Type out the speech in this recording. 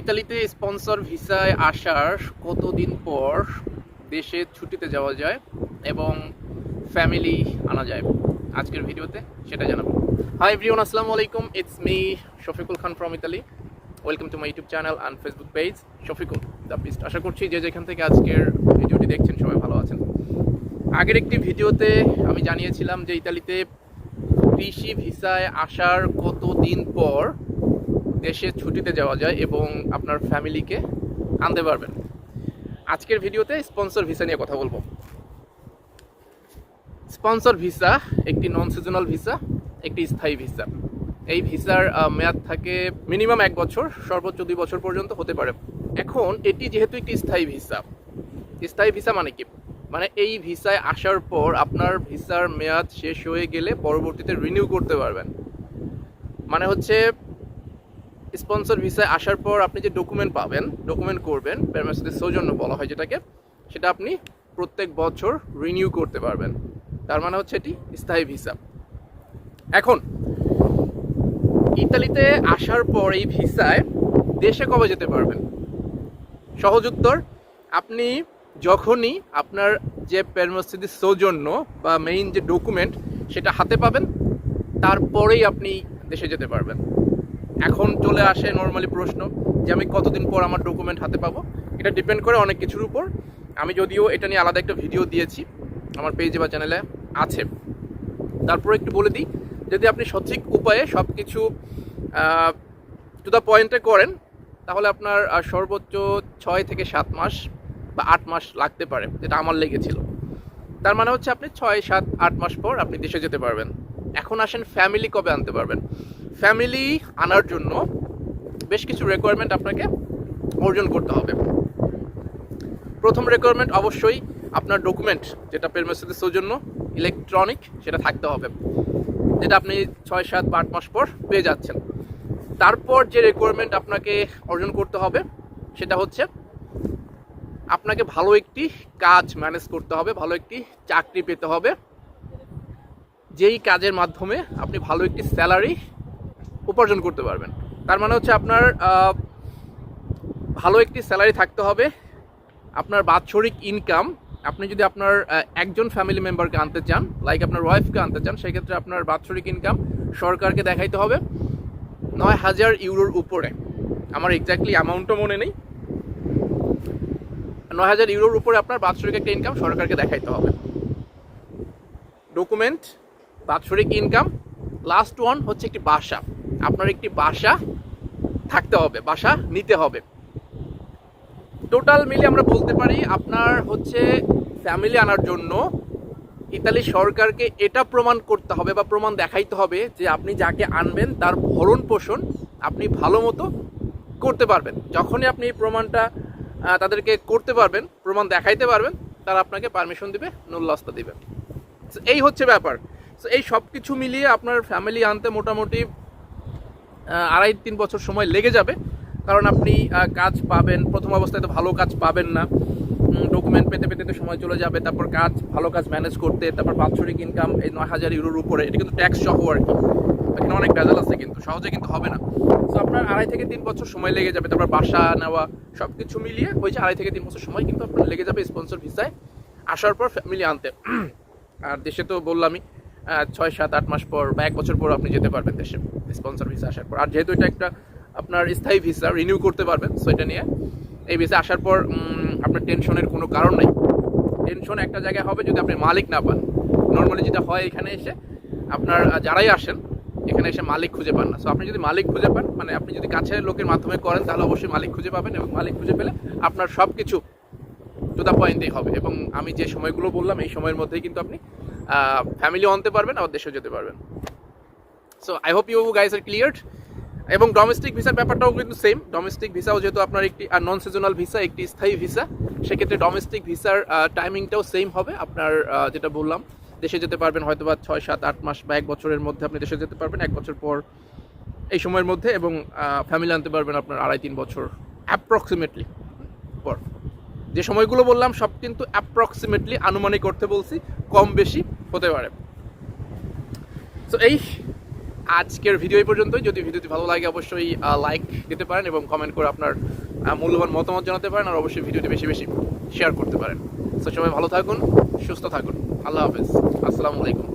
ইতালিতে স্পন্সর ভিসায় আসার কতদিন পর দেশে ছুটিতে যাওয়া যায় এবং ফ্যামিলি আনা যায়? আজকের ভিডিওতে সেটা জানাব। হাই এভরিওন আসসালামু আলাইকুম। It's me Shafiqul Khan from Italy welcome to my YouTube channel and Facebook page Shafiqul the পিস্ট আশা করছি যে যেখান থেকে আজকের ভিডিওটি দেখছেন সবাই ভালো আছেন। আগের একটি ভিডিওতে আমি জানিয়েছিলাম যে ইতালিতে কৃষি ভিসায় আসার কত দিন পর দেশে ছুটিতে যাওয়া যায় এবং আপনার ফ্যামিলিকে আনতে পারবেন। আজকের ভিডিওতে স্পন্সর ভিসা নিয়ে কথা বলব। স্পন্সর ভিসা একটি নন সিজনাল ভিসা, একটি স্থায়ী ভিসা। এই ভিসার মেয়াদ থাকে মিনিমাম এক বছর, সর্বোচ্চ দুই বছর পর্যন্ত হতে পারে। এখন এটি যেহেতু একটি স্থায়ী ভিসা স্থায়ী ভিসা মানে কি? মানে এই ভিসায় আসার পর আপনার ভিসার মেয়াদ শেষ হয়ে গেলে পরবর্তীতে রিনিউ করতে পারবেন। মানে হচ্ছে স্পন্সর ভিসায় আসার পর আপনি যে ডকুমেন্ট পাবেন ডকুমেন্ট করবেন প্যারামেসিদের সৌজন্য বলা হয় যেটাকে, সেটা আপনি প্রত্যেক বছর রিনিউ করতে পারবেন। তার মানে হচ্ছে এটি স্থায়ী ভিসা। এখন, ইতালিতে আসার পর এই ভিসায় দেশে কবে যেতে পারবেন? সহজ উত্তর, আপনি যখনই আপনার যে প্যারমস্থিতির সৌজন্য বা মেইন যে ডকুমেন্ট সেটা হাতে পাবেন, তারপরেই আপনি দেশে যেতে পারবেন। এখন চলে আসে নর্মালি প্রশ্ন যে আমি কতদিন পর আমার ডকুমেন্ট হাতে পাবো? এটা ডিপেন্ড করে অনেক কিছুর উপর। আমি যদিও এটা নিয়ে আলাদা একটা ভিডিও দিয়েছি, আমার পেজে বা চ্যানেলে আছে। তারপর একটু বলে দিই, যদি আপনি সঠিক উপায়ে সব কিছু টু দ্য পয়েন্টে করেন, তাহলে আপনার সর্বোচ্চ ছয় থেকে সাত মাস বা আট মাস লাগতে পারে, যেটা আমার লেগেছিল। তার মানে হচ্ছে আপনি ছয়, সাত, আট মাস পর আপনি দেশে যেতে পারবেন। এখন আসেন ফ্যামিলি কবে আনতে পারবেন? ফ্যামিলি আনার জন্য বেশ কিছু রেকোয়ারমেন্ট আপনাকে অর্জন করতে হবে। প্রথম রেকোয়ারমেন্ট অবশ্যই আপনার ডকুমেন্ট যেটা পেরমেসিদের সৌজন্য ইলেকট্রনিক সেটা থাকতে হবে। যেটা আপনি ছয়, সাত বা আট মাস পর পেয়ে যাচ্ছেন। তারপর যে রেকোয়ারমেন্ট আপনাকে অর্জন করতে হবে, সেটা হচ্ছে আপনাকে ভালো একটি কাজ ম্যানেজ করতে হবে, ভালো একটি চাকরি পেতে হবে। যেই কাজের মাধ্যমে আপনি ভালো একটি স্যালারি উপার্জন করতে পারবেন। তার মানে হচ্ছে আপনার ভালো একটি স্যালারি থাকতে হবে। আপনার বাৎসরিক ইনকাম, আপনি যদি আপনার একজন ফ্যামিলি মেম্বারকে আনতে চান, লাইক আপনার ওয়াইফকে আনতে চান, সেক্ষেত্রে আপনার বাৎসরিক ইনকাম সরকারকে দেখাইতে হবে নয় হাজার ইউরোর উপরে। আমার এক্স্যাক্টলি অ্যামাউন্টও মনে নেই। নয় হাজার ইউরোর উপরে আপনার বাৎসরিক একটা ইনকাম সরকারকে দেখাইতে হবে। ডকুমেন্ট বাৎসরিক ইনকাম লাস্ট ওয়ান হচ্ছে একটি বাসা। আপনার একটি বাসা থাকতে হবে, বাসা নিতে হবে। টোটাল মিলে আমরা বলতে পারি আপনার হচ্ছে ফ্যামিলি আনার জন্য ইতালি সরকারকে এটা প্রমাণ করতে হবে বা প্রমাণ দেখাইতে হবে যে আপনি যাকে আনবেন তার ভরণ পোষণ আপনি ভালো মতো করতে পারবেন। যখনই আপনি এই প্রমাণটা তাদেরকে করতে পারবেন, প্রমাণ দেখাইতে পারবেন, তারা আপনাকে পারমিশন দিবে নুল্লাস্তা দিবে। এই হচ্ছে ব্যাপার। এই সব কিছু মিলিয়ে আপনার ফ্যামিলি আনতে মোটামুটি আড়াই তিন বছর সময় লেগে যাবে। কারণ আপনি কাজ পাবেন, প্রথম অবস্থায় তো ভালো কাজ পাবেন না। ডকুমেন্ট পেতে পেতে তো সময় চলে যাবে, তারপর কাজ, ভালো কাজ ম্যানেজ করতে, তারপর বাৎসরিক ইনকাম এই নয় হাজার ইউরোর উপরে। এটা কিন্তু ট্যাক্স সহ আর কি। এখানে অনেক ভেজাল আছে কিন্তু, সহজে কিন্তু হবে না। তো আপনার আড়াই থেকে তিন বছর সময় লেগে যাবে, তারপর বাসা নেওয়া সব কিছু মিলিয়ে ওই যে আড়াই থেকে তিন বছর সময় কিন্তু আপনার লেগে যাবে স্পন্সর ভিসায় আসার পর ফ্যামিলি আনতে। আর দেশে তো বললামই ছয় সাত, আট মাস পর বা এক বছর পর আপনি যেতে পারবেন দেশে স্পন্সর ভিসা আসার পর। আর যেহেতু এটা একটা আপনার স্থায়ী ভিসা রিনিউ করতে পারবেন সো এটা নিয়ে এই ভিসা আসার পর আপনার টেনশনের কোনো কারণ নাই। টেনশন একটা জায়গায় হবে যদি আপনি মালিক না পান। নর্মালি যেটা হয় এখানে এসে, আপনার যারাই আসেন, এখানে এসে মালিক খুঁজে পান না। সো আপনি যদি মালিক খুঁজে পান মানে আপনি যদি কাছের লোকের মাধ্যমে করেন, তাহলে অবশ্যই মালিক খুঁজে পাবেন এবং মালিক খুঁজে পেলে আপনার সব কিছু টু দ্য পয়েন্টেই হবে। এবং আমি যে সময়গুলো বললাম, এই সময়ের মধ্যেই কিন্তু আপনি ফ্যামিলিও আনতে পারবেন, আবার দেশেও যেতে পারবেন। So I hope you guys are cleared এবং ডোমেস্টিক ভিসার ব্যাপারটাও কিন্তু সেম ডোমেস্টিক ভিসাও যেহেতু আপনার একটি, আর নন সিজনাল ভিসা একটি স্থায়ী ভিসা সেক্ষেত্রে ডোমেস্টিক ভিসার টাইমিংটাও সেম হবে। আপনার যেটা বললাম, দেশে যেতে পারবেন হয়তো বা ছয়, সাত, আট মাস বা এক বছরের মধ্যে আপনি দেশে যেতে পারবেন, এক বছর পর এই সময়ের মধ্যে এবং ফ্যামিলি আনতে পারবেন আপনার আড়াই, তিন বছর অ্যাপ্রক্সিমেটলি পর। যে সময়গুলো বললাম, সব কিন্তু অ্যাপ্রক্সিমেটলি আনুমানিক করতে বলছি, কম বেশি হতে পারে। তো এই আজকের ভিডিও এই পর্যন্তই। যদি ভিডিওটি ভালো লাগে, অবশ্যই লাইক দিতে পারেন এবং কমেন্ট করে আপনার মূল্যবান মতামত জানাতে পারেন আর অবশ্যই ভিডিওটি বেশি বেশি শেয়ার করতে পারেন। তো সবাই ভালো থাকুন, সুস্থ থাকুন। আল্লাহ হাফেজ। আসসালামু আলাইকুম।